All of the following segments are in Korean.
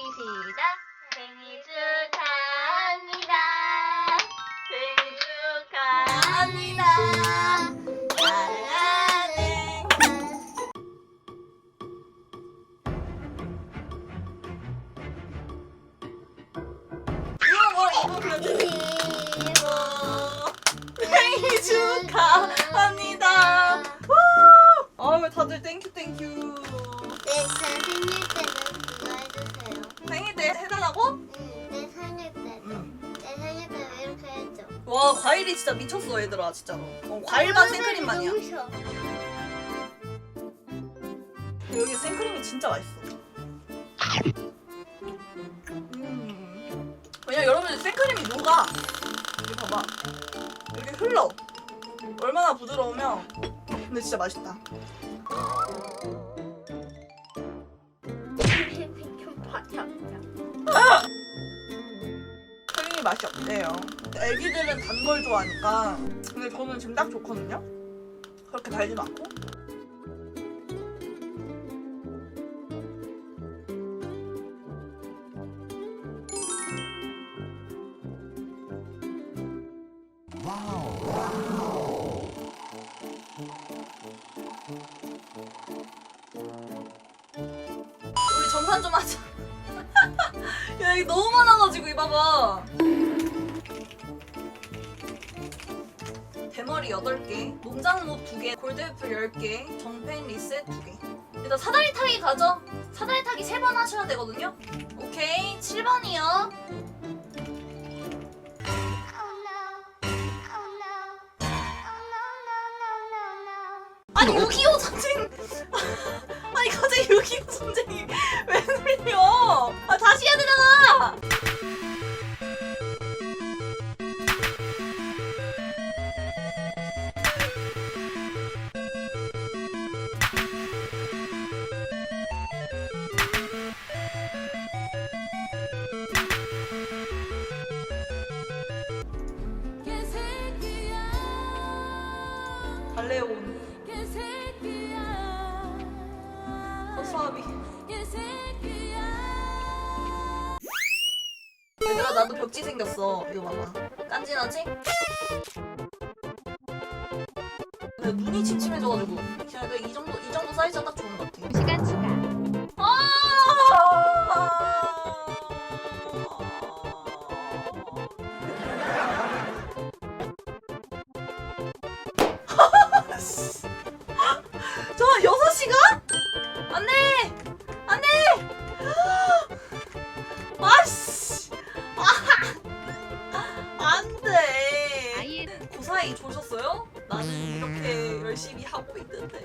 시작 생일 축하합니다 생일 축하합니다 사랑하는 이거 이거 그려주세요. 생일 축하합니다. 우! 아유 다들 땡큐 땡큐. 네, 제 생일 때는 와 과일이 진짜 미쳤어 얘들아 진짜로. 어, 과일만 생크림만이야. 너무 싫어. 여기 생크림이 진짜 맛있어. 음. 왜냐 여러분 생크림이 녹아. 여기 봐봐. 이렇게 흘러. 얼마나 부드러우면. 근데 진짜 맛있다. 맛이 없대요. 애기들은 단 걸 좋아하니까. 근데 저는 지금 딱 좋거든요. 그렇게 달지도 않고. 우리 정산 좀 하자. 야, 이게 너무 많아가지고, 이 봐봐. 8개, 농장모 2개, 골드애플 10개, 정펜 리셋 2개. 일단 사다리 타기 가죠? 사다리 타기 3번 하셔야 되거든요? 오케이, 7번이요. 아니, 625 전쟁. 아니, 갑자기 625 전쟁이 얘들아, 나도 벽지 생겼어. 이거 봐봐. 깐진하지? 근데 눈이 침침해져가지고. 그냥 이 정도, 이 정도 사이즈가 딱 좋은 것 같아. 시간 시간. 저 그 사이 조셨어요? 나는 이렇게 열심히 하고 있는데.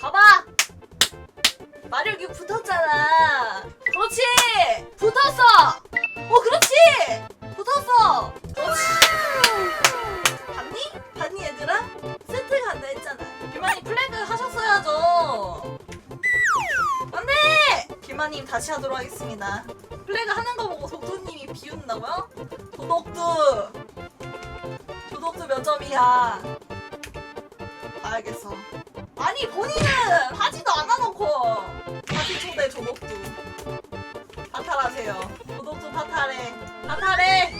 봐봐! 마력이 붙었잖아! 그렇지! 붙었어! 어, 그렇지! 붙었어! 그렇지! 봤니? 봤니, 얘들아? 세트 간다 했잖아. 김아님 플래그 하셨어야죠. 안돼! 김아님 다시 하도록 하겠습니다. 플래그 하는 거 보고 독두님이 비웃나고요? 도덕두! 도덕두 몇 점이야? 봐야겠어. 아니 본인은 하지도 않아놓고 다시 초대 도덕두. 파탈하세요. 도덕두 파탈해. 파탈해!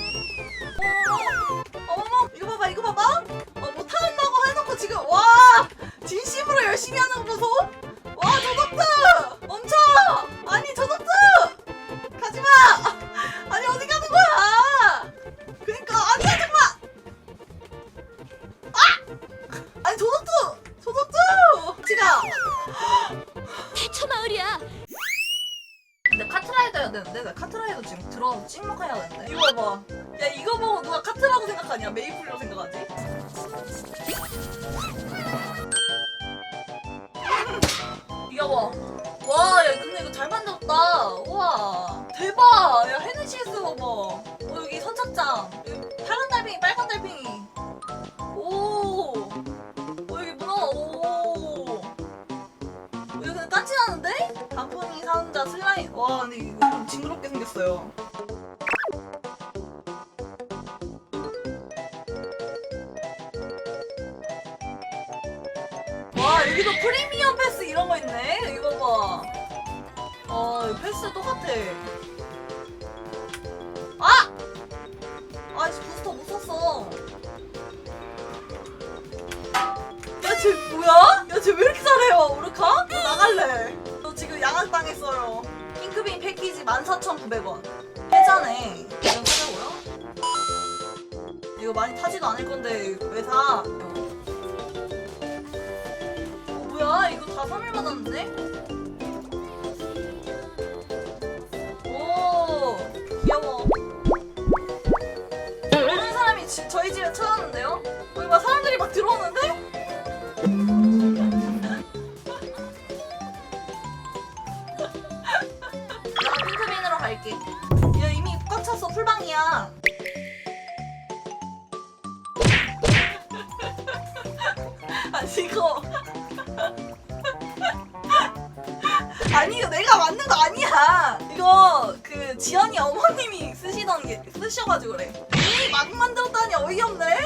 어머머! 어머머! 이거 봐봐 이거 봐봐! 어, 못한다고 해놓고 지금 와 진심으로 열심히 하는 거 보소 되는데 나 카트라이더 지금 들어 찍먹해야 되는데 이거 봐봐 야 이거 보고 누가 카트라고 생각하냐 메이플이라고 생각하지 이거 봐. 와, 야, 근데 이거 잘 만들었다. 우와. 대박. 야, 헤네시스 봐봐. 어, 여기 선착장. 여기 생겼어요. 와 여기도 프리미엄 패스 이런 거 있네. 이거 봐. 아 패스 똑같아. 아! 아이씨 부스터 못 샀어. 야, 쟤 뭐야? 야, 쟤 왜 이렇게 잘해요, 오르카? 나 나갈래. 저 지금 양악 당했어요. 핑크빈 패키지 14,900원. 해자네. 이건 사자고요? 이거 많이 타지도 않을 건데 왜 사? 어, 뭐야? 이거 다 3일 받았는데? 오, 귀여워. 모르는 사람이 지- 저희 집에 찾았는데요? 갈게. 야 이미 꽉 찼어 풀방이야. 아 이거 아니 이거 내가 만든 거 아니야. 이거 그 지연이 어머님이 쓰시던 게 쓰셔가지고 그래. 에이 막 만들었다니 어이없네.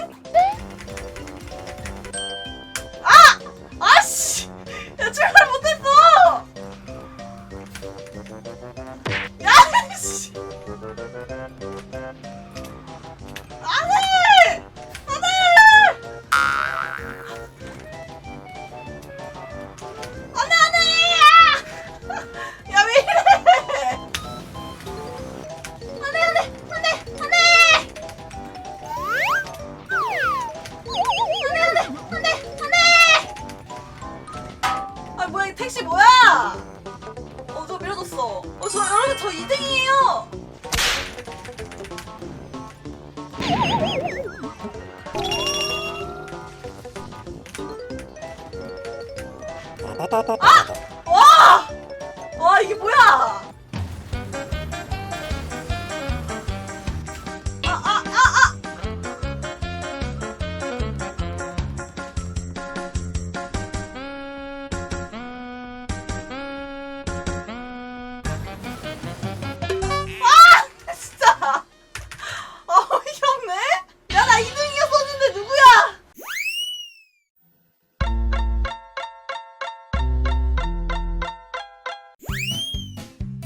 아!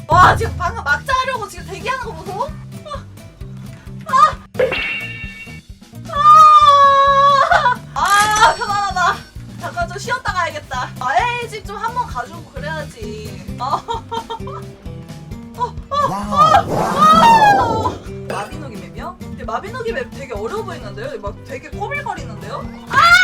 와 지금 방금 막자 하려고 지금 대기하는 거 보소 아! 아! 아 편안하다 잠깐 좀 쉬었다 가야겠다 아예 집좀 한번 가주고 그래야지 아. 어, 마비노기 맵이요? 근데 마비노기 맵 되게 어려워 보이는데요? 막 되게 꼬밀거리는데요? 아!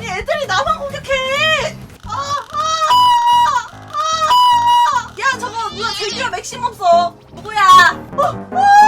아니 애들이 나만 공격해. 아, 아, 아, 아. 야 저거 누가 제기어 맥심 없어. 누구야? 어, 어.